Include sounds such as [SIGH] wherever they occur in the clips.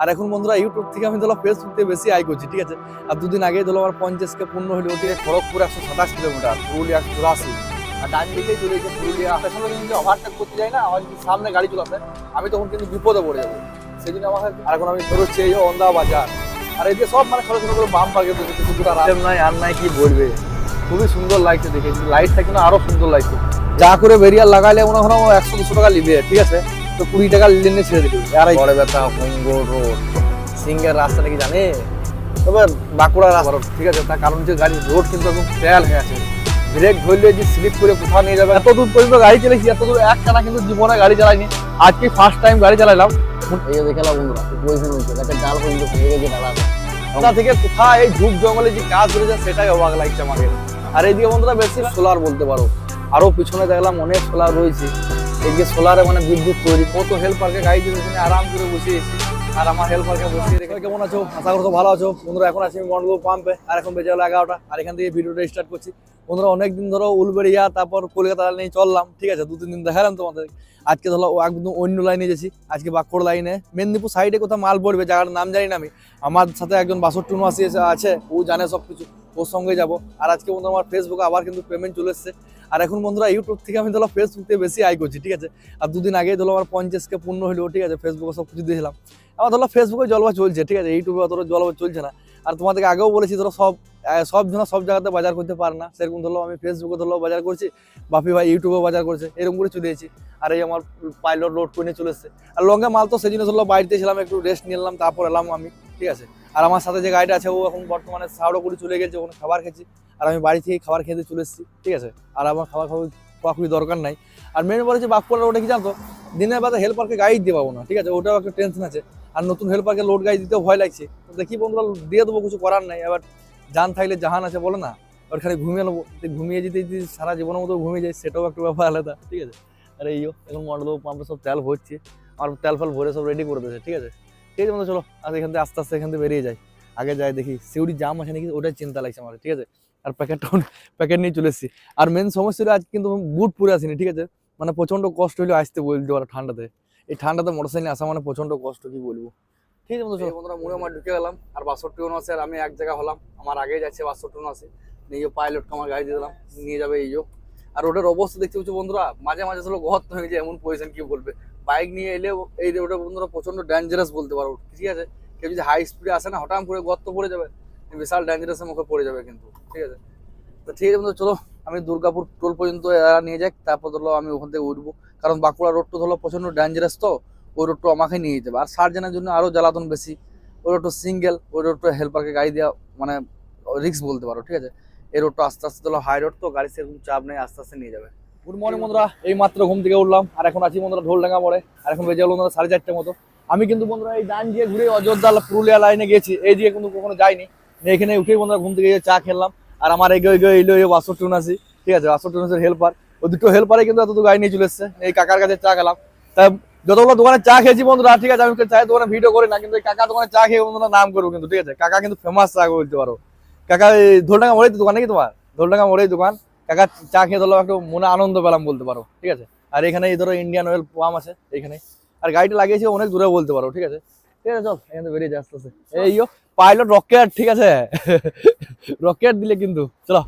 আর এখন বন্ধুরা ইউটিউব থেকে আমি ধরো ফেসবুক থেকে বেশি আয় করছি ঠিক আছে? আর দুদিন আগে ধরো আমার পঞ্চাশকে পূর্ণ হলো ওদিকে খড়গপুর একশো সাতাশ কিলোমিটার পুরুলিয়া একশো চুরাশি। আর ডান দিকেই চলে গেছে পুরুলিয়া। পেছনে কিন্তু ওভারটেক করতে যাই না আমার যদি সামনে গাড়ি চলে আসে। আমি তখন কিন্তু বিপদে পড়ে যাব। সেই জন্য আমাকে আর এখন আমি বেরোচ্ছি এই অন্দা বাজার। আর এদিকে সব মানে ছোটো ছোটো করে বাম পাকে দুটো রাস্তা নাই আর নাই কি বলবে? খুবই সুন্দর লাগছে দেখে লাইটটা কিন্তু আরও সুন্দর লাগছে যা করে বেরিয়ার লাগাইলে মনে হয় একশো দুশো টাকা নিবে ঠিক আছে? তো কুড়ি টাকা লেনে ছেড়ে দিবি বড় ব্যথা রোড। সিঙ্গের রাস্তা নাকি জানে? তবে বাঁকুড়া রাস্তা ঠিক আছে তার কারণ যে গাড়ি রোড কিন্তু একদম হয়ে আছে। ব্রেক ধরলে যে স্লিপ করে কোথাও নিয়ে যাবে এত দূর পর্যন্ত গাড়ি এত দূর এক টানা কিন্তু জীবনে গাড়ি চালাইনি। আজকে ফার্স্ট টাইম গাড়ি চালাইলাম। এই যে দেখে বন্ধুরা হচ্ছে একটা ডাল পর্যন্ত গেছে কোথা থেকে কোথায় এই ঝুপ জঙ্গলে যে কাজ ধরেছে সেটাই অবাক লাগছে আমাকে। আর এইদিকে বন্ধুরা বেশি সোলার বলতে পারো আরও পিছনে দেখলাম অনেক সোলার রয়েছে। এইদিকে সোলারে মানে বিদ্যুৎ তৈরি, কত হেল্পারকে গাড়ি দিয়ে এখানে আরাম করে বসে এসেছি আর আমার হেল্পারকে বসে রেখে কেমন আছো? আশা করছ ভালো আছো। বন্ধুরা, এখন আছি আমি মন্ডল পাম্পে আর এখন বেজে হলো এগারোটা। আর এখান থেকে ভিডিওটা স্টার্ট করছি। বন্ধুরা, অনেকদিন ধরো উলবেড়িয়া, তারপর কলকাতা নিয়ে চললাম, ঠিক আছে? দু তিন দিন দেখালাম তোমাদের। আজকে ধরো একদম অন্য লাইনে গেছি, আজকে বাঁকুড় লাইনে। মেদিনীপুর সাইডে কোথাও মাল পড়বে জায়গাটার নাম জানি না আমি। আমার সাথে একজন বাষট্টি এসে আছে, ও জানে সব কিছু, ওর সঙ্গে যাব। আর আজকে বন্ধু আমার ফেসবুকে আবার কিন্তু পেমেন্ট চলে এসছে। আর এখন বন্ধুরা ইউটিউব থেকে আমি ধরো ফেসবুক থেকে বেশি আয় করছি, ঠিক আছে? আর দুদিন আগে ধরো আমার পঞ্চাশকে পূর্ণ হলো, ঠিক আছে? ফেসবুকে সব কিছু দিয়েছিলাম আমার ধরো ফেসবুকে জলবা চলছে, ঠিক আছে? ইউটিউবে অতটা জলবা চলছে না। আর তোমাদেরকে আগেও বলেছি, ধরো সব সব জন সব জায়গাতে বাজার করতে পারে না। সেরকম ধরো আমি ফেসবুকে ধরো বাজার করছি, বাপি ভাই ইউটিউবে বাজার করছে, এরকম করে চলে এসেছি। আর এই আমার পাইলট লোড করে চলে এসছে। আর লঙ্কা মাল তো সেই জন্য ধরো বাড়িতে ছিলাম, একটু রেস্ট নিলাম তারপর এলাম আমি, ঠিক আছে? আর আমার সাথে যে গাড়িটা আছে, ও এখন বর্তমানে সাউডো করে চলে গেছে, ওখানে খাবার খেয়েছি। আর আমি বাড়ি থেকে খাবার খেতে চলে এসেছি, ঠিক আছে? আর আমার খাবার খাওয়া খাওয়া খুবই দরকার নাই। আর মেন বলে যে বাঁকুড়ার ওটা কি জানতো? দিনের বেলা হেল্পারকে গাইড দিতে পাবো না, ঠিক আছে? ওটাও একটা টেনশন আছে। আর নতুন হেল্পারকে লোড গাড়ি দিতেও ভয় লাগছে। তো দেখি বন্ধুরা, দিয়ে দেবো, কিছু করার নাই। এবার জান থাকলে জাহান আছে, বলে না। ওখানে ঘুমিয়ে নেব। ঘুমিয়ে যেতে যদি সারা জীবনের মতো ঘুমিয়ে যায় সেটাও একটা ব্যাপার আলাদা। ঠিক আছে? আর এইও এখন মডেল পাম্পে সব তেল ভরছে। আর তেল ফেল ভরে সব রেডি করে দিয়েছে, ঠিক আছে? ঠিক আছে চলো। আর এখান থেকে আস্তে আস্তে এখান থেকে বেরিয়ে যাই। আগে যাই দেখি, সিউড়ি জাম আছে নাকি? ওটাই চিন্তা লাগছে আমার, ঠিক আছে? আর প্যাকেটটা প্যাকেট নিয়ে চলে এসেছি। আর মেন সমস্যা হলো আজ কিন্তু বুট পরে আসিনি, ঠিক আছে? মানে প্রচণ্ড কষ্ট হলো আসতে বলতে পারো ঠান্ডাতে। এই ঠান্ডাতে মোটরসাইকেল আসা মানে প্রচণ্ড কষ্ট কি বলব? ঠিক আছে বন্ধু বন্ধুরা মুড়ে আমার ঢুকে গেলাম আর বাষট্টি উনআশি আর আমি এক জায়গা হলাম আমার আগে যাচ্ছে বাষট্টি উনআশি নিয়ে পাইলটকে আমার গাড়ি দিয়ে দিলাম নিয়ে যাবে এই আর রোডের অবস্থা দেখতে পাচ্ছি বন্ধুরা মাঝে মাঝে আসলে গহত্ত হয়ে যায় এমন পজিশন কি বলবে? বাইক নিয়ে এলে এই রোডে বন্ধুরা প্রচণ্ড ডেঞ্জারাস বলতে পারো ঠিক আছে? কেউ যদি হাই স্পিডে আসে না হঠাৎ করে গর্ত পড়ে যাবে বিশাল ডেঞ্জারাসের মুখে পড়ে যাবে কিন্তু ঠিক আছে? তো ঠিক আছে বন্ধু চলো আমি দুর্গাপুর টোল পর্যন্ত এরা নিয়ে যাক, তারপর ধরো আমি ওখান থেকে উঠবো। কারণ বাঁকুড়া রোডটা ধরো প্রচণ্ড ডেঞ্জারাস তো, ওই রোডটা আমাকে নিয়ে যেতে হবে। আর সার্জেনের জন্য আরও জ্বালাতন বেশি। ওই রোডটা সিঙ্গেল ওই রোডটা হেল্পারকে গাড়ি দেওয়া মানে রিক্স বলতে পারো, ঠিক আছে? এই রোডটা আস্তে আস্তে ধরো হাই রোড তো, গাড়ি সেরকম চাপ নেই, আস্তে আস্তে নিয়ে যাবে। গুড মর্নিং বন্ধুরা, এই মাত্র ঘুম থেকে উঠলাম, আর এখন আছি বন্ধুরা ঢোলডাঙ্গা মোড়ে, আর এখন বেজে বন্ধুরা সাড়ে চারটে মতো। আমি কিন্তু বন্ধুরা এই ডান দিয়ে ঘুরে অযোধ্যা পুরুলিয়া লাইনে গেছি, এই দিকে কিন্তু কখনো যাইনি। এখানে উঠেই বন্ধুরা ঘুম থেকে চা খেলাম। আর আমার এগিয়ে এগিয়ে এলো, এই বাষট্টি উনাশি ঠিক আছে বাষট্টি উনাশির হেল্পার ওই দুটো হেল্পারে কিন্তু এত গাড়ি নিয়ে চলে এই কাকার কাছে চা খেলাম। তা যতগুলো দোকানে চা খেয়েছি বন্ধুরা, ঠিক আছে, আমি চাই দোকানে ভিডিও করি না, কিন্তু কাকা দোকানে চা খেয়ে বন্ধুরা নাম করব কিন্তু, ঠিক আছে। কাকা কিন্তু ফেমাস চা বলতে পারো। কাকা, এই ধোলডাঙ্গা মোড়েই দোকান নাকি তোমার? ধোলডাঙ্গা মোড়েই দোকান। কাকা চা খেয়ে ধরো একটু মনে আনন্দ পেলাম বলতে পারো, ঠিক আছে। আর এখানে এই ধরো ইন্ডিয়ান অয়েল পাম্প আছে এখানে আর গাড়িটা লাগিয়েছে, অনেক দূরে বলতে পারো, ঠিক আছে। ঠিক আছে, চল, এখান বেরিয়ে যায় আস্তে আস্তে। এই পাইলট রকেট, ঠিক আছে? রকেট দিলে কিন্তু। চলো।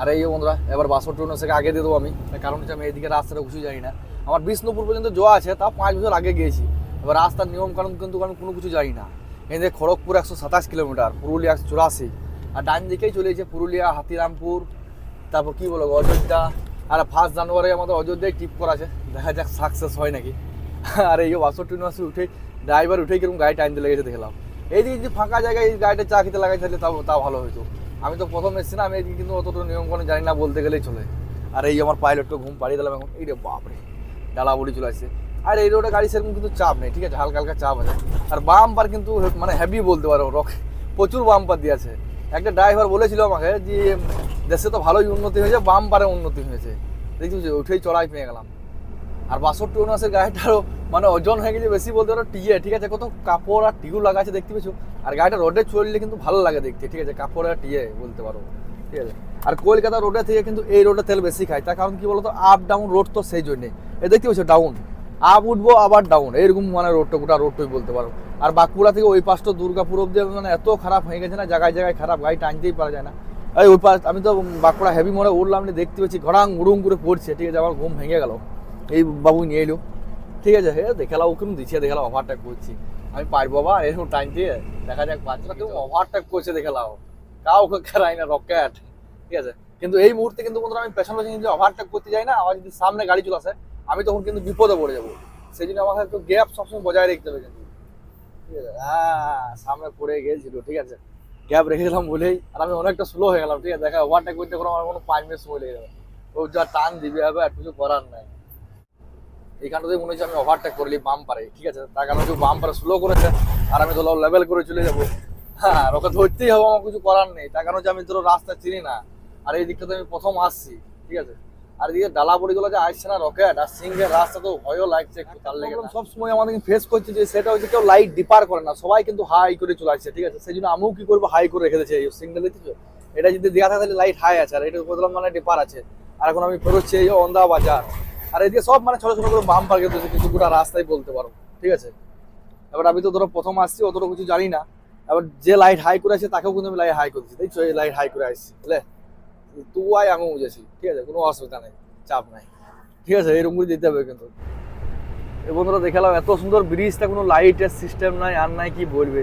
আরে এই বন্ধুরা, এবার বাসর ট্রেন থেকে আগে দিয়ে দেবো আমি। কারণ হচ্ছে আমি এইদিকে রাস্তাটা কিছু জানি না। আমার বিষ্ণুপুর পর্যন্ত যাওয়া আছে তা পাঁচ বছর আগে গিয়েছি। এবার রাস্তার নিয়ম কারণ কিন্তু আমি কোনো কিছু জানি না। এই যে খড়গপুর একশো সাতাশ কিলোমিটার, পুরুলিয়া একশো চুরাশি। আর ডান দিকেই চলে গেছে পুরুলিয়া, হাতিরামপুর, তারপর কি বলব, অযোধ্যা। আর ফার্স্ট জানুয়ারি আমাদের অযোধ্যায় ট্রিপ করা আছে। দেখা যাক সাকসেস হয় নাকি। আর এই বাষট্টি উনআশি উঠে ড্রাইভার উঠেই কীরকম গাড়ি টাইম দিয়ে লেগেছে, দেখলাম। এই দিকে যদি ফাঁকা জায়গায় এই গাড়িটা চা খেতে লাগাই তাহলে তাও তাও ভালো হতো আমি তো প্রথম এসেছি না, আমি এদিকে কিন্তু অতটা নিয়ম কোনো জানি না, বলতে গেলেই চলে। আর এই আমার পাইলটকে ঘুম পাড়িয়ে দিলাম এখন, এই রে বাপরে ডালা বুড়ি চলে আসছে। আর এই রোডে গাড়ি সেরকম কিন্তু চাপ নেই, ঠিক আছে? হালকা হালকা চাপ আছে। আর বাম্পার কিন্তু মানে হেভি বলতে পারো রক প্রচুর বাম্পার দিয়েছে একটা ড্রাইভার বলেছিল আমাকে যে দেশে তো ভালোই উন্নতি হয়েছে বাম্পারে উন্নতি হয়েছে। দেখছি উঠেই চড়াই পেয়ে গেলাম। আর বাষট্টি উনআশির গাড়িটারও মানে ওজন হয়ে গেছে বেশি বলতে পারো, টিয়ে, ঠিক আছে? কত কাপড় আর টিউ লাগা আছে দেখতে পেয়েছ? আর গাড়িটা রোডে চললে কিন্তু ভালো লাগে দেখতে, ঠিক আছে? কাপড় আর টিয়ে বলতে পারো, ঠিক আছে? আর কলকাতা রোডে থেকে কিন্তু এই রোডে তেল বেশি খায়, তার কারণ কি বলতো? আপ ডাউন রোড তো সেই জন্যে। এ দেখতে পেয়েছ? ডাউন আপ উঠবো, আবার ডাউন এরকম মানে রোডটা গোটা রোডটাই বলতে পারো। আর বাঁকুড়া থেকে ওই পাশটা দুর্গাপুর অব্দি মানে এত খারাপ হয়ে গেছে না, জায়গায় জায়গায় খারাপ, গাড়ি টানতেই পারা যায় না। এই ওই পাশ, আমি তো বাঁকুড়া হেভি মোড়ে উঠলাম, দেখতে পাচ্ছি ঘড়াং, উড়ুং করে পড়ছে, ঠিক আছে? আমার ঘুম ভেঙে গেল। এই বাবু নিয়ে এলো। ঠিক আছে হে দেখালাম ওকে দিচ্ছে দেখালাম ওভারটেক করছি। আমি পারব বাবা এরকম টাইম দিয়ে দেখা যাক বাচ্চারা কেউ ওভারটেক করছে দেখালাম কাউকে খেলাই না রকেট ঠিক আছে কিন্তু এই মুহূর্তে কিন্তু বন্ধুরা আমি পেছন পেছন যদি ওভারটেক করতে যাই না আমার যদি সামনে গাড়ি চলে আসে আমি তখন কিন্তু বিপদে পড়ে যাব। সেই জন্য আমাকে একটু গ্যাপ সবসময় বজায় রাখতে হবে কিন্তু। ঠিক আছে হ্যাঁ সামনে পড়ে গেছিল ঠিক আছে। গ্যাপ রেখে দিলাম বলেই আর আমি অনেকটা স্লো হয়ে গেলাম ঠিক আছে দেখা ওভারটেক করতে কোনো আমার কোনো পাঁচ মিনিট সময় লেগে যাবে। ও যা টান দিবে হবে আর কিছু করার নাই। এইখানটাতে মনে হচ্ছে আমি ওভারটেক করলি বাম পারে ঠিক আছে? তার কারণে কেউ বাম পারে স্লো করেছে আর আমি ধরো লেভেল করে চলে যাব। হ্যাঁ আর ওকে ধরতেই হবে আমার কিছু করার নেই। তার কারণ হচ্ছে আমি ধরো রাস্তা চিনি না আর এই দিকটাতে আমি প্রথম আসছি ঠিক আছে? আর এদিকে ডালা পড়িগুলো যে আসছে না রকেট আর সিংহের রাস্তা তো ভয়ও লাগছে একটু তার লেগে সব সময় আমাদের ফেস করছে যে সেটা হচ্ছে কেউ লাইট ডিপার করে না সবাই কিন্তু হাই করে চলে আসছে ঠিক আছে? সেই জন্য আমিও কি করব হাই করে রেখে দিয়েছি এই সিগন্যাল দেখতেছো এটা যদি দেওয়া থাকে তাহলে লাইট হাই আছে আর এটা বদলাম মানে ডিপার আছে। আর এখন আমি বেরোচ্ছি এই অন্দা বাজার আর এদিকে সব মানে ছোট ছোট করে বাম পার্কে কিছু গোটা রাস্তায় বলতে পারো, ঠিক আছে? এবার আমি তো ধরো প্রথম আসছি, অতটা কিছু জানি না। এবার যে লাইট হাই করে আছে তাকেও কিন্তু আমি লাইট হাই করছি দেখছ, এই লাইট হাই করে আসছি, বুঝলে? তুই আয় আমিও বুঝেছি, ঠিক আছে? কোনো অসুবিধা নেই, চাপ নাই। ঠিক আছে, এরকম করে দিতে হবে কিন্তু। এই বন্ধুরা দেখালাম এত সুন্দর ব্রিজটা কোনো লাইটের সিস্টেম নাই, আর নাই কি বলবে?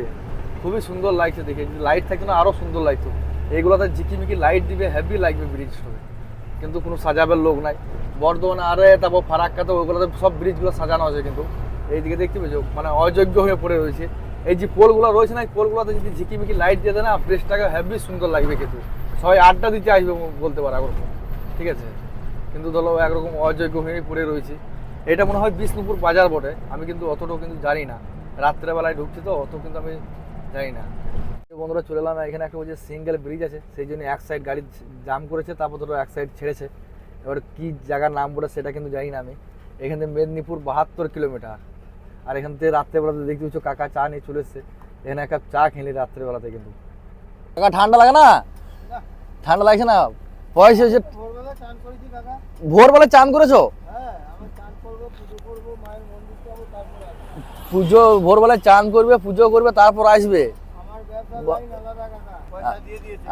খুবই সুন্দর লাগছে দেখে। লাইট থাকতো না আরও সুন্দর লাগতো। এইগুলোতে ঝিকিমিকি লাইট দিবে হেভি লাগবে ব্রিজ ব্রিজটা কিন্তু কোনো সাজাবের লোক নাই। বর্ধমানে আরে তারপর ফারাক্কাতে ওইগুলোতে সব ব্রিজগুলো সাজানো আছে কিন্তু। এইদিকে দেখতে পেয়েছ? মানে অযোগ্য হয়ে পড়ে রয়েছে। এই যে পোলগুলো রয়েছে না পোলগুলোতে যদি ঝিকিমিকি লাইট দিয়ে দেয় না, ব্রিজটাকে হেভি সুন্দর লাগবে কিন্তু। সবাই আড্ডা দিতে আসবে বলতে পারে একরকম। ঠিক আছে? কিন্তু ধরো একরকম অযোগ্য হয়ে পড়ে রয়েছে। এটা মনে হয় বিষ্ণুপুর বাজার বটে। আমি কিন্তু অতটাও কিন্তু জানি না। রাত্রেবেলায় ঢুকছি তো, অত কিন্তু আমি জানি না। বন্ধুরা চলে এলাম। এখানে একটা যে সিঙ্গেল ব্রিজ আছে সেই জন্য এক সাইড গাড়ি জাম করেছে তারপর ধরো এক সাইড ছেড়েছে। এবার কি জায়গার নাম বলে সেটা কিন্তু জানি না আমি। এখান থেকে মেদিনীপুর বাহাত্তর কিলোমিটার। আর এখান থেকে রাত্রেবেলাতে দেখতে পাচ্ছ কাকা চা নিয়ে চলে এসছে। এখানে এক কাপ চা খেলি রাত্রেবেলাতে কিন্তু। কাকা ঠান্ডা লাগে না? ঠান্ডা লাগছে না? পয়সা হচ্ছে ভোরবেলা চান করেছি কাকা। ভোরবেলা চান করেছ? হ্যাঁ আমি চান করব পুজো করবে তারপরে আসব।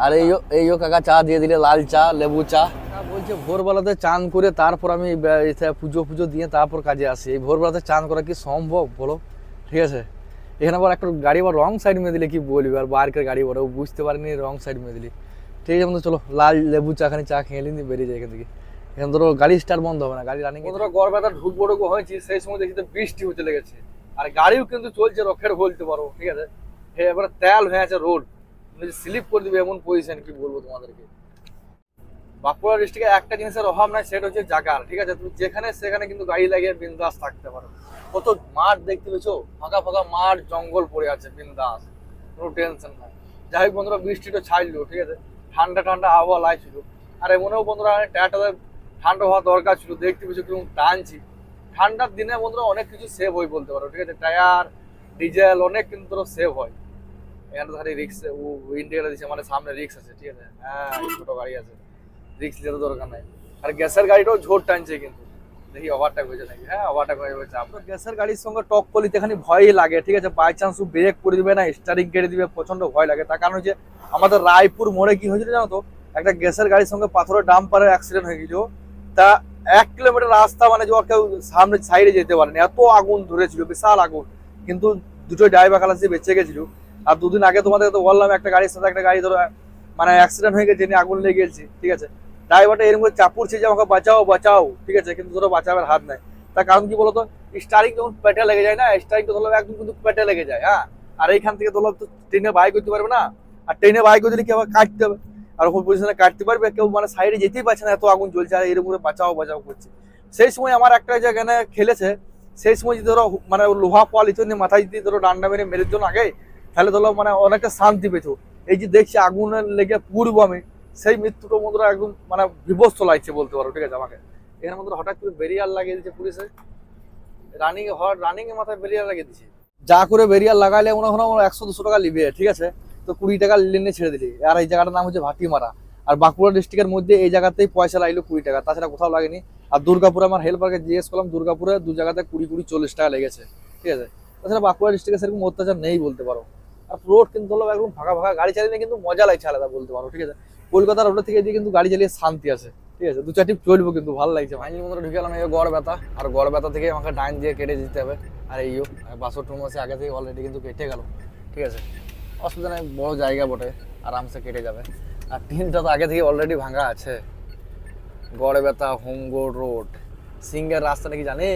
আর এই এই কাকা চা দিয়ে দিলে লাল চা লেবু চা। বলছে ভোরবেলাতে চান করে তারপর আমি পুজো পুজো দিয়ে তারপর কাজে আসি। এই ভোরবেলাতে চান করা কি সম্ভব বলো? ঠিক আছে? এখানে আবার একটা গাড়ি আবার রং সাইড মেয়ে দিলে কি বলবি? আর বাইরের গাড়ি বড় বুঝতে পারিনি রং সাইড মেয়ে দিলি। ঠিক আছে বন্ধু চলো লাল লেবু চা খানি চা খেয়ে নিয়ে বেরিয়ে যায় এখান থেকে। এখান ধরো গাড়ি স্টার্ট বন্ধ হবে না গাড়ি রানিং বন্ধুরা গড় ব্যথা ঢুকবো ঢুকবো হয়েছে সেই সময় দেখি তো বৃষ্টি হতে লেগেছে। আর গাড়িও কিন্তু চলছে রকেট বলতে পারো ঠিক আছে? এবারে তেল হয়ে আছে রোড স্লিপ করে দিবে, এমন পজিশন কি বলব তোমাদেরকে? বাঁকুড়া ডিস্ট্রিক্টে একটা জিনিসের অভাব নাই, সেটা হচ্ছে জাগার, ঠিক আছে? তুমি যেখানে সেখানে কিন্তু গাড়ি লাগিয়ে বিন্দাস থাকতে পারো। কত মাঠ দেখতে পেয়েছ? ফাঁকা ফাঁকা মাঠ, জঙ্গল পড়ে আছে, বিন্দাস। কোনো টেনশন নাই। যাই হোক বন্ধুরা বৃষ্টিটা ছাড়লো, ঠিক আছে? ঠান্ডা ঠান্ডা আবহাওয়া লাগছিল আর এমনও বন্ধুরা ট্যাটাতে ঠান্ডা হওয়া দরকার ছিল, দেখতে পেয়েছ কীরকম টানছি। ঠান্ডার দিনে বন্ধুরা অনেক কিছু সেভ হয় বলতে পারো, ঠিক আছে? টায়ার, ডিজেল, অনেক কিন্তু সেভ হয়। এখানে ধারে রিক্স ও ইন্ডিয়াটা দিচ্ছে মানে সামনে রিক্স আছে, ঠিক আছে? হ্যাঁ ছোট গাড়ি আছে। রিক্স যেতে দরকার নাই। আর গ্যাসের গাড়িটাও ঝোর টানছে কিন্তু। দেখি ওভারটেক হয়েছে নাকি? হ্যাঁ ওভারটেক হয়ে গেছে আপনার গ্যাসের গাড়ির সঙ্গে টক করলে এখানে ভয়ই লাগে, ঠিক আছে? বাই চান্স ব্রেক করে দিবে না স্টারিং কেটে দিবে প্রচণ্ড ভয় লাগে। তার কারণ হচ্ছে, আমাদের রায়পুর মোড়ে কি হয়েছিল জানো তো? একটা গ্যাসের গাড়ির সঙ্গে পাথরের ডাম্পারের অ্যাক্সিডেন্ট হয়ে গেছিল। তা এক কিলোমিটার রাস্তা মানে যে কেউ সামনে সাইডে যেতে পারেনি। এত আগুন ধরেছিল, বিশাল আগুন। কিন্তু দুটো ড্রাইভার খালাসি বেঁচে গেছিল। আর দুদিন আগে তোমাদের তো বললাম, একটা গাড়ির সাথে একটা গাড়ি ধরো মানে অ্যাক্সিডেন্ট হয়ে গেছে আগুন লেগে গেছে, ঠিক আছে? ড্রাইভারটা এরকম করে চাপুরছে যে আমাকে বাঁচাও বাঁচাও, ঠিক আছে? কিন্তু ধরো বাঁচাবার হাত নাই। তার কারণ কি বলতো? স্টারিং যখন পেটে লেগে যায় না স্টারিং তো ধরো একদম কিন্তু পেটে লেগে যায় হ্যাঁ? আর এইখান থেকে ধরো তো ট্রেনে বাই করতে পারবে না। আর ট্রেনে বাই করতে কি আবার কাটতে হবে? আর ওপর পজিশনে কাটতে পারবে? কেউ মানে সাইডে যেতেই পারছে না, এত আগুন জ্বলছে, আর এরকম করে বাঁচাও বাঁচাও করছে। সেই সময় আমার একটা যেখানে খেলেছে, সেই সময় যদি ধরো মানে লোহা পল ইতো নিয়ে মাথায় যদি ধরো ডান্ডা মেরে মেরে জন্য আগে তাহলে ধরো মানে অনেকটা শান্তি পেতো এই যে দেখছি আগুনের লেগে পুড়বো আমি, সেই মৃত্যুটা বন্ধুরা একদম মানে বিভস্ত লাগছে বলতে পারো, ঠিক আছে আমাকে। এখানে বন্ধুরা হঠাৎ করে বেরিয়ার লাগিয়ে দিচ্ছে পুলিশে। রানিং রানিং এর মাথায় বেরিয়ার লাগিয়ে দিচ্ছে যা করে বেরিয়ার লাগাইলে মনে হয় একশো দুশো টাকা নিবে ঠিক আছে? তো কুড়ি টাকা লেনে ছেড়ে দিলি। আর এই জায়গাটার নাম হচ্ছে ভাটিমারা। আর বাঁকুড়া ডিস্ট্রিক্টের মধ্যে এই জায়গাতেই পয়সা লাগল কুড়ি টাকা, তাছাড়া কোথাও লাগেনি। আর দুর্গাপুরে আমার হেল্পারকে জিজ্ঞেস করলাম, দুর্গাপুরে দু জায়গাতে কুড়ি কুড়ি চল্লিশ টাকা লেগেছে। ঠিক আছে? তাছাড়া বাঁকুড়া ডিস্ট্রিক্টে সেরকম অত্যাচার নেই বলতে পারো। আর রোড কিন্তু হলো একদম ফাঁকা ফাঁকা, গাড়ি চালিয়ে কিন্তু মজা লাগছে আলাদা বলতে পারো, ঠিক আছে? কলকাতার রোডের থেকে এদিকে কিন্তু গাড়ি চালিয়ে শান্তি আছে, ঠিক আছে? দু চারটি চলবো কিন্তু, ভালো লাগছে। ফাইনাল মতো ঢুকে গেলাম এই গড় ব্যথা, আর গড় ব্যথা থেকে আমাকে ডাইন দিয়ে কেটে দিতে হবে। আর এইও বাসর মাসে আগে থেকে অলরেডি কিন্তু কেটে গেল, ঠিক আছে? অসুবিধা নেই, বড় জায়গা বটে, আরামসে কেটে যাবে। আর টিনটা তো আগে থেকে অলরেডি ভাঙা আছে। গড় ব্যথা হোমগোড রোড সিঙ্গের রাস্তা নাকি জানে?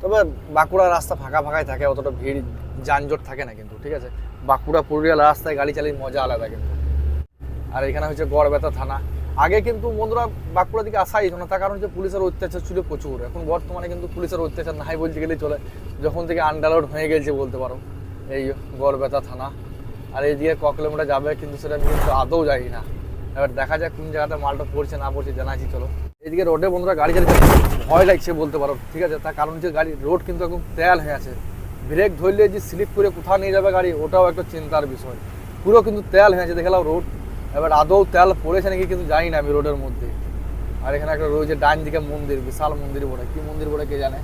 তবে বাঁকুড়ার রাস্তা ফাঁকা ফাঁকাই থাকে, অতটা ভিড়, যানজট থাকে না কিন্তু, ঠিক আছে? বাঁকুড়া, পুরুলিয়া রাস্তায় গাড়ি চালিয়ে মজা আলাদা কিন্তু। আর এখানে হচ্ছে গড় ব্যথা থানা। আগে কিন্তু বন্ধুরা বাঁকুড়া দিকে আসাই যেত না, তার কারণ হচ্ছে পুলিশের অত্যাচার ছিল প্রচুর। এখন বর্তমানে কিন্তু পুলিশের অত্যাচার নাই বলতে গেলেই চলে। যখন থেকে আন্ডারলোড হয়ে গেছে বলতে পারো, এই গড় ব্যথা থানা। আর এই দিকে ক কিলোমিটার যাবে কিন্তু সেটা আমি কিন্তু আদৌ যাই না। এবার দেখা যাক কোন জায়গাতে মালটা পড়ছে, না পড়ছে, জানাচ্ছি, চলো। এদিকে রোডে বন্ধুরা গাড়ি চালিয়ে ভয় লাগছে বলতে পারো, ঠিক আছে? তার কারণ হচ্ছে গাড়ি রোড কিন্তু একদম তেল হয়ে আছে। ব্রেক ধরলে যে স্লিপ করে কোথাও নিয়ে যাবে গাড়ি, ওটাও একটা চিন্তার বিষয়। পুরো কিন্তু তেল হয়ে দেখলাম রোড। এবার আদৌ তেল পড়েছে নাকি কিন্তু জানি না আমি রোডের মধ্যে। আর এখানে একটা রয়েছে ডান দিকে মন্দির, বিশাল মন্দির বলে কি মন্দির বলে কে জানে?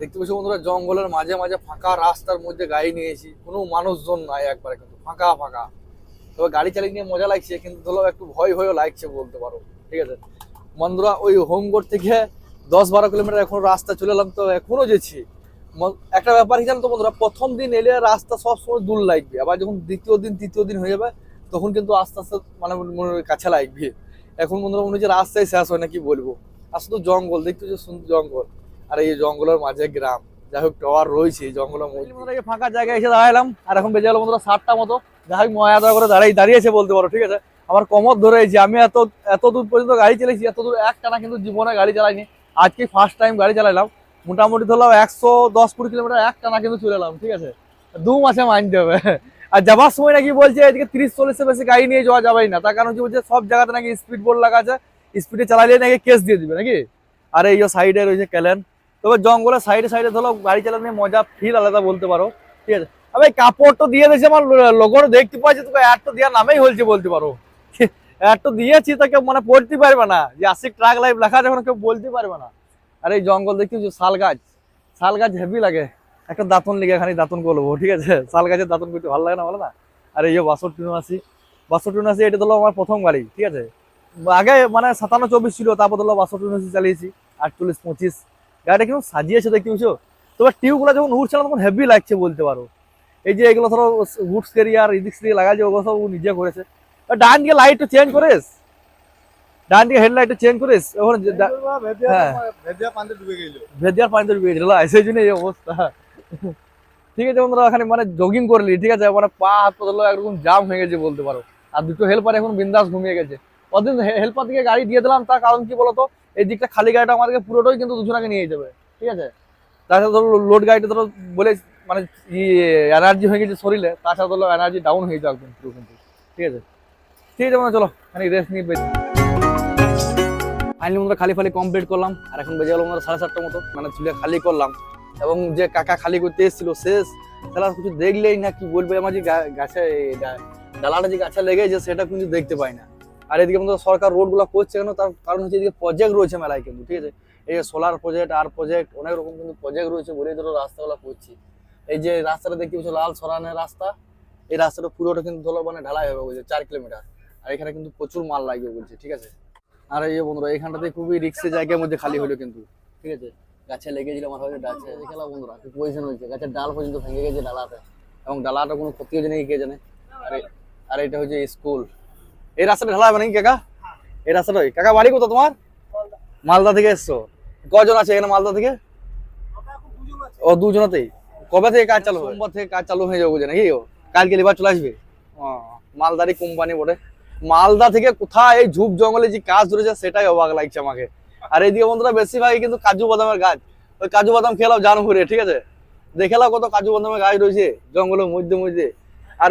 দেখতে পাচ্ছি বন্ধুরা, জঙ্গলের মাঝে মাঝে ফাঁকা রাস্তার মধ্যে গাড়ি নিয়েছি। কোনো মানুষজন নাই একবারে কিন্তু, ফাঁকা ফাঁকা। তবে গাড়ি চালিয়ে নিয়ে মজা লাগছে, কিন্তু ধরো একটু ভয় ভয়ও লাগছে বলতে পারো, ঠিক আছে? বন্ধুরা, ওই হোমগড় থেকে দশ বারো কিলোমিটার এখন রাস্তা চলে এলাম, তো এখনও যেছি। একটা ব্যাপার কি জানো তো বন্ধুরা? প্রথম দিন এলে রাস্তা সবসময় দূর লাগবে। আবার যখন দ্বিতীয় দিন, তৃতীয় দিন হয়ে যাবে, তখন কিন্তু আস্তে আস্তে মানে মনে কাছে লাগবে। এখন বন্ধুরা মনে হচ্ছে রাস্তায় শেষ হয় না, কি বলব? শুধু জঙ্গল, দেখতে যে সুন্দর জঙ্গল। আর এই জঙ্গলের মাঝে গ্রাম। যাই হোক টাওয়ার রয়েছে জঙ্গলের মধ্যে। ফাঁকা জায়গায় এসে দাঁড়ালাম আর এখন বেজে গেল বন্ধুরা সাতটা মতো। যাই হোক ময়াদা করে দাঁড়াই দাঁড়িয়েছে বলতে পারো, ঠিক আছে? আমার কমর ধরেছি আমি এত এত দূর পর্যন্ত গাড়ি চালিয়েছি এত দূর একটানা কিন্তু জীবনে গাড়ি চালাইনি। আজকে ফার্স্ট টাইম গাড়ি চালাইলাম। মোটামুটি ধরলাম একশো দশ কুড়ি কিলোমিটার এক টানা কিন্তু চলে এলাম, ঠিক আছে? দু মাসে মানতে হবে। আর যাবার সময় নাকি বলছে, এদিকে তিরিশ চল্লিশের বেশি গাড়ি নিয়ে যাওয়া যাবেই না। তার কারণ বলছে, সব জায়গাতে নাকি স্পিড বোর্ড লাগা আছে। স্পিডে চালালে নাকি কেস দিয়ে দিবে নাকি? আর এই সাইডে রয়েছে ক্যালেন। তবে জঙ্গলের সাইডে সাইডে ধরো গাড়ি চালানো মজা ফিল আলাদা বলতে পারো, ঠিক আছে? আমি কাপড় তো দিয়ে দিয়েছি আমার লোগোর দেখতে পাচ্ছি, তোকে অ্যাড তো দেওয়ার নামেই হলছে বলতে পারো। [LAUGHS] অ্যাড তো দিয়েছি তো কেউ মানে পড়তে পারবে না। যে আশিক ট্রাক লাইফ লেখা যখন কেউ বলতে পারবে না। আর এই জঙ্গল দেখছি যে শাল গাছ শাল গাছ হেভি লাগে। একটা দাঁতন লেগে এখানে দাঁতন করব, ঠিক আছে? শাল গাছের দাঁতন করতে ভালো লাগে না বলো না? আর এই যে বাষট্টি উনআশি বাষট্টি উনআশি এটা ধরো আমার প্রথম গাড়ি ঠিক আছে? আগে মানে সাতান্ন চব্বিশ ছিল, তারপর ধরো বাষট্টি উনআশি চালিয়েছি, আটচল্লিশ, পঁচিশ। গাড়িটা কিন্তু সাজিয়েছে দেখতে বুঝছ তবে টিউবগুলো যখন উঠছে না, তখন হেভি লাগছে বলতে পারো। এই যে এগুলো ধরো উডস কেরিয়ার ইদিক্স দিয়ে লাগাচ্ছে ওগুলো সব নিজে করেছে। ডান দিকে লাইট চেঞ্জ করিস ডান দিকে হেডলাইট চেঞ্জ ওখানে ডা- হ্যাঁ। পান্তে ডুবে ভেদিয়ার পেয়েছিল সেই জন্য এই অবস্থা। ঠিক আছে বন্ধুরা ওখানে মানে জগিং করলি ঠিক আছে? মানে পা হাত পা একরকম জাম হয়ে গেছে বলতে পারো। আর দুটো হেল্পার এখন বিন্দাস ঘুমিয়ে গেছে। হেল্পার দিকে গাড়ি দিয়ে দিলাম তার কারণ কি বলতো? এই দিকটা খালি গাড়িটা আমাদেরকে পুরোটাই কিন্তু দুজনাকে নিয়ে যাবে ঠিক আছে? তাছাড়া ধরো লোড গাড়িটা ধরো বলে মানে এনার্জি হয়ে গেছে শরীরে তাছাড়া ধরো এনার্জি ডাউন হয়ে যাবে পুরো কিন্তু ঠিক আছে? ঠিক আছে মানে চলো খানিক রেস্ট নিয়ে ফাইনালি বন্ধুরা খালি ফালি কমপ্লিট করলাম। আর এখন বেজে গেল বন্ধুরা সাড়ে সাতটার মতো। মানে চুলে খালি করলাম। এবং যে কাকা খালি করতে এসেছিল, শেষ। তাহলে কিছু দেখলেই না, কি বলবে? আমার যে গাছে ডালাটা যে গাছে লেগেছে, সেটা কিন্তু দেখতে পাই না। আর এদিকে বন্ধুরা সরকার রোডগুলো করছে কেন? তার কারণ হচ্ছে এদিকে প্রজেক্ট রয়েছে মেলায় কিন্তু, ঠিক আছে? এই যে সোলার প্রজেক্ট আর প্রজেক্ট অনেক রকম কিন্তু প্রজেক্ট রয়েছে বলেই ধরো রাস্তাগুলো করছি। এই যে রাস্তাটা দেখতে পাচ্ছ, লাল সরানের রাস্তা। এই রাস্তাটা পুরোটা কিন্তু ধরো মানে ঢালাই হবে বলছে, চার কিলোমিটার। আর এখানে কিন্তু প্রচুর মাল লাগবে বলছে, ঠিক আছে? আর এই বন্ধুরা এখানটাতে খুবই রিক্সের জায়গার মধ্যে খালি হলো কিন্তু। ঠিক আছে? গাছে লেগেছিল আমার হয়তো গাছে দেখলাম বন্ধুরা কি পজিশন হয়েছে? গাছের ডাল পর্যন্ত ভেঙে গেছে ডালাতে। এবং ডালাটা কোনো ক্ষতিও জানে কে জানে? আরে আর এটা হচ্ছে স্কুল। এই রাস্তাটা ঢালা হবে নাকি কাকা? এই রাস্তাটা ওই। কাকা বাড়ি কোথাও তোমার? মালদা থেকে এসছো। কজন আছে এখানে মালদা থেকে? ও দুজনাতেই। কবে থেকে কাজ চালু সোমবার থেকে কাজ চালু হয়ে যাবে বুঝে নাকি? ও কালকে লিবার চলে আসবে? মালদারি কোম্পানি বটে। মালদা থেকে কোথায় এই ঝুপ জঙ্গলে যে কাজ ধরেছে সেটাই অবাক লাগছে আমাকে। আর এইদিকে বন্ধুরা, বেশিরভাগই কিন্তু কাজু বাদামের গাছ। ওই কাজু বাদাম খেলাও জানো ঘুরে, ঠিক আছে? দেখেলাও কত কাজু বাদামের গাছ রয়েছে জঙ্গলের মধ্যে মধ্যে। আর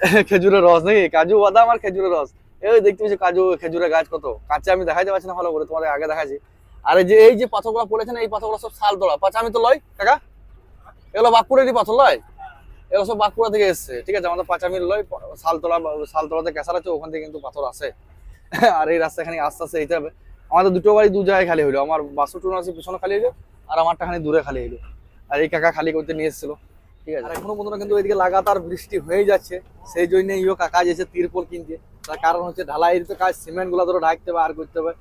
[LAUGHS] খেজুরের রস নাকি? কাজু বাদাম আর খেজুরের রস। এই দেখতে পাচ্ছি কাজু, খেজুরের গাছ কত। কাঁচা আমি দেখাইতে পারছি না, ভালো করে তোমাদের আগে দেখাচ্ছি। আর যে, এই যে পাথরগুলো পড়েছে না, এই পাথরগুলো সব শাল তোলা। পাঁচা আমি তো লয় কাকা। এগুলো বাঁকুড়েরই পাথর লয়? এগুলো সব বাঁকুড়া থেকে এসছে। ঠিক আছে আমাদের পাঁচামির লয় শালতলা শালতলাতে ক্যাসার আছে ওখান থেকে কিন্তু পাথর আসে। আর এই রাস্তা খানি আস্তে আস্তে হবে। আমাদের দুটো বাড়ি দু জায়গায় খালি হলো আমার বাসুটুন আছে পিছনে খালি হলো আর আমারটা খানি দূরে খালি হলো আর এই কাকা খালি করতে নিয়ে এসেছিল। ঠিক আছে। আর এখনও বন্ধুরা কিন্তু এদিকে লাগাতার বৃষ্টি হয়ে যাচ্ছে সেই জন্য ইও কাকা যেছে তিরপল কিনতে। তার কারণ হচ্ছে ঢালাইয়ের তো কাজ সিমেন্টগুলা ধরো ঢাকতে হবে আর করতে হবে।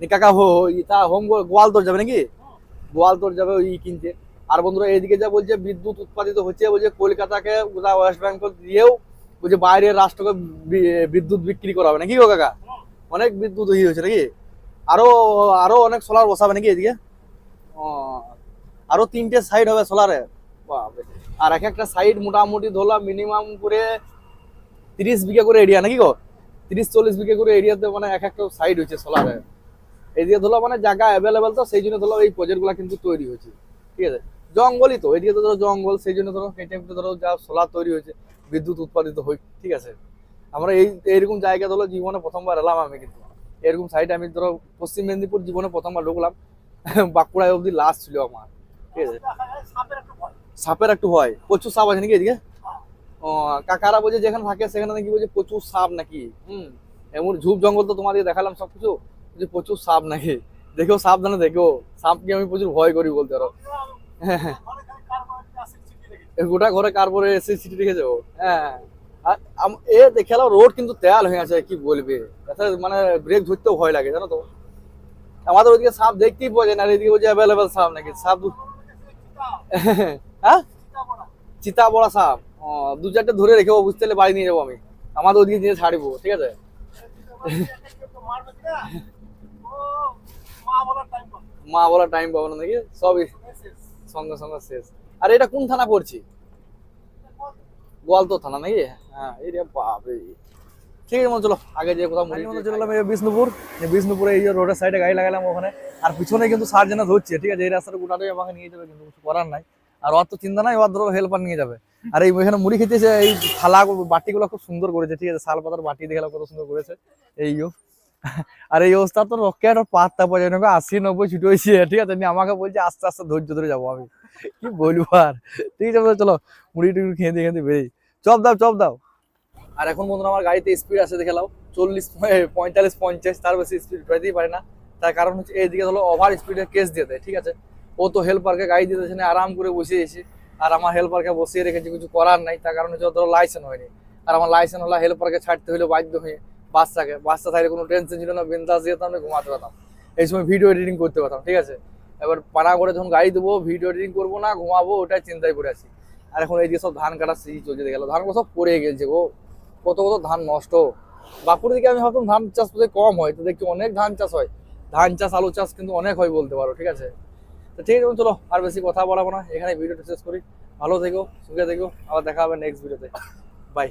নি কাকা হো হো, ইতা হোম গোয়াল তোর যাবে নাকি? গোয়াল তোর যাবে ওই কিনতে। আর বন্ধুরা এইদিকে যা বলছে, বিদ্যুৎ উৎপাদিত হচ্ছে বলছে, কলকাতাকে ওয়েস্ট বেঙ্গল দিয়েও বলছে বাইরের রাষ্ট্রকে বিদ্যুৎ বিক্রি করা হবে নাকি গো কাকা? অনেক বিদ্যুৎ ইয়ে হয়েছে নাকি? আরও আরও অনেক সোলার বসাবে নাকি এদিকে? আরও তিনটে সাইড হবে সোলারে আর এক একটা সাইড মোটামুটি ধরলাম মিনিমাম করে তিরিশ বিঘা করে এরিয়া নাকি গো? তিরিশ চল্লিশ বিঘা করে এরিয়াতে মানে এক একটা সাইড হচ্ছে সোলারে এদিকে ধরো মানে জায়গা অ্যাভেলেবেল তো, সেই জন্য ধরো এই প্রজেক্টগুলা কিন্তু তৈরি হয়েছে ঠিক আছে? জঙ্গলই তো, এদিকে তো ধরো জঙ্গল, সেই জন্য ধরো কেটে ধরো যা সোলার তৈরি হয়েছে, বিদ্যুৎ উৎপাদিত হয় ঠিক আছে? আমরা এই, এইরকম জায়গা ধরো জীবনে প্রথমবার এলাম আমি কিন্তু। এরকম সাইডে আমি ধরো পশ্চিম মেদিনীপুর জীবনে প্রথমবার ঢুকলাম, [LAUGHS] বাঁকুড়ায় অবধি লাস্ট ছিল আমার, ঠিক আছে? সাপের একটু হয় প্রচুর সাপ আছে নাকি এদিকে? কাকারা বলছে যেখানে থাকে সেখানে নাকি বলছে প্রচুর সাপ নাকি, হুম? এমন ঝুপ জঙ্গল তো তোমাদের দেখালাম সবকিছু, যে প্রচুর সাপ নাকি, দেখেও সাবধানে দেখো, সাপকে আমি প্রচুর ভয় করি বলতে পারো। হ্যাঁ হ্যাঁ। রেখে গোটা ঘরে কার্বরে এসে সিটি রেখে যাব। হ্যাঁ। এ দেখালাম রোড কিন্তু তেয়াল হয়ে আছে কি বলবে? মানে ব্রেক ধরতেও ভয় লাগে জানো তো? আমাদের ওদিকে সাপ দেখতেই পাওয়া যায় না এদিকে বলছে অ্যাভেলেবেল সাপ নাকি? সাপ [LAUGHS] হ্যাঁ? চিতা বড়া সাপ। ও, দু চারটে ধরে রেখেবো বুঝতে পারলে বাড়ি নিয়ে যাব আমি। আমাদের ওদিকে নিয়ে ছাড়বো ঠিক আছে? [LAUGHS] মা বলার টাইম পাবে না নাকি? সবই সঙ্গে সঙ্গে শেষ। আর এটা কোন থানা পড়ছি? গোয়ালতো থানা নাকি? হ্যাঁ এই বাপরে। ঠিক আছে মনে চলো আগে যে কোথাও মুড়ি মতো চললাম এই বিষ্ণুপুর এই বিষ্ণুপুরে এই যে রোডের সাইডে গাড়ি লাগালাম ওখানে। আর পিছনে কিন্তু সার্জেনা ধরছে ঠিক আছে? এই রাস্তাটা গোটাটাই আমাকে নিয়ে যাবে কিন্তু কিছু করার নাই। আর ওর তো চিন্তা নাই ওর ধরো হেল্পার নিয়ে যাবে। আর এই এখানে মুড়ি খেতেছে এই থালা বাটিগুলো খুব সুন্দর করেছে ঠিক আছে? শাল পাতার বাটি দেখালাম কত সুন্দর করেছে। এইও আর এই অবস্থা তো রকেট আর পাত্তা পর্যন্ত আশি নব্বই ছুটে হয়েছে। ঠিক আছে আমাকে বলছে, আস্তে আস্তে ধৈর্য ধরে যাব আমি। কি বলব আর? ঠিক আছে চলো, মুড়ি টুড়ি খেয়ে দিয়ে, খেয়ে বেরিয়ে চপ দাও চপ দাও। আর এখন বন্ধুরা, আমার গাড়িতে স্পিড আছে, দেখে নাও। চল্লিশ পঁয়তাল্লিশ, পঞ্চাশ, তার বেশি স্পিড পেতেই পারে না। তার কারণ হচ্ছে, এইদিকে ধরো ওভার স্পিডে কেস দিয়ে দেয়, ঠিক আছে? ও তো হেল্পারকে গাড়ি দিতেছে না, আরাম করে বসে এসে আর আমার হেল্পারকে বসিয়ে রেখেছি, কিছু করার নাই। তার কারণ হচ্ছে ধরো লাইসেন্স হয়নি। আর আমার লাইসেন্স হলে হেল্পারকে ছাড়তে হলে বাধ্য হয়ে বাচ্চাকে, বাচ্চা থাকলে কোনো টেনশন ছিল না, বিন্দাস যেতাম ঘুমাতে পারতাম। এই সময় ভিডিও এডিটিং করতে পারতাম, ঠিক আছে? এবার পাড়া করে যখন গাড়ি দেবো ভিডিও এডিটিং করব না, ঘুমাবো, ওটাই চিন্তায় পড়ে আছি। আর এখন এইদিকে সব ধান কাটার সিজি চলছে গেল, ধানগুলো সব পড়ে গেছে গো। কত কত ধান নষ্ট। বাঁকুড়ার দিকে আমি ভাবতাম ধান চাষ বোধহয় কম হয়, তো দেখছি অনেক ধান চাষ হয়। ধান চাষ, আলু চাষ কিন্তু অনেক হয় বলতে পারো, ঠিক আছে? তো ঠিক আছে, চলো, আর বেশি কথা বলাবো না এখানে ভিডিওটা শেষ করি। ভালো থেকো, সুখে থেকো, আবার দেখা হবে নেক্সট ভিডিওতে বাই